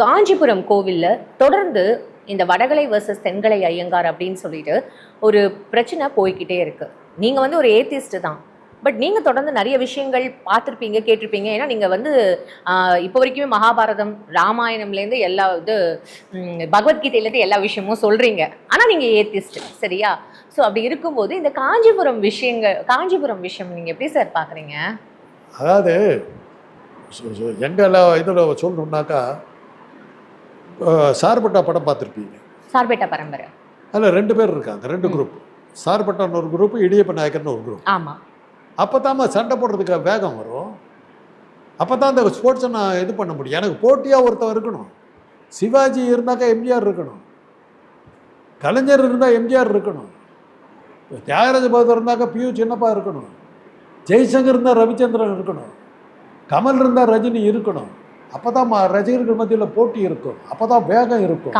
காஞ்சிபுரம் கோவில்ல தொடர்ந்து இந்த வடகலை வர்சஸ் தென்கலை ஐயங்கார் அப்படின்னு சொல்லிட்டு ஒரு பிரச்சனை போய்க்கிட்டே இருக்குது நீங்கள் வந்து ஒரு ஏத்திஸ்ட்டு தான். பட் நீங்கள் தொடர்ந்து நிறைய விஷயங்கள் பார்த்துருப்பீங்க கேட்டிருப்பீங்க. ஏன்னா நீங்கள் வந்து இப்போ வரைக்குமே மகாபாரதம் ராமாயணம்லேருந்து எல்லா இது பகவத்கீதையிலேருந்து எல்லா விஷயமும் சொல்கிறீங்க ஆனால் நீங்கள் ஏத்திஸ்ட் சரியா? ஸோ அப்படி இருக்கும்போது இந்த காஞ்சிபுரம் விஷயங்கள் காஞ்சிபுரம் விஷயம் நீங்கள் எப்படி சார் பார்க்குறீங்க? அதாவது எங்கள் இதில் சொல்லணுன்னாக்கா சார்பட்டா படம் பார்த்துருப்பீங்க. சார்பேட்டா பரம்பரை. அதில் ரெண்டு பேர் இருக்காங்க ரெண்டு குரூப் சார்பட்டான்னு ஒரு குரூப் இடியப்ப நாயக்கர்னு ஒரு குரூப் ஆமா. அப்போ தான் சண்டை போடுறதுக்கு வேகம் வரும். அப்போ தான் அந்த ஸ்போர்ட்ஸை நான் இது பண்ண முடியும். எனக்கு போட்டியாக ஒருத்தன் இருக்கணும். சிவாஜி இருந்தாக்கா எம்ஜிஆர் இருக்கணும். கலைஞர் இருந்தால் எம்ஜிஆர் இருக்கணும். தியாகராஜ பகதூர் இருந்தாக்கா பியூ சின்னப்பா இருக்கணும். ஜெய்சங்கர் இருந்தால் ரவிச்சந்திரன் இருக்கணும். கமல் இருந்தால் ரஜினி இருக்கணும். அப்போ தான் ரசிகர்கள் மத்தியில் போட்டி இருக்கும். அப்போ தான் வேகம் இருக்கும்.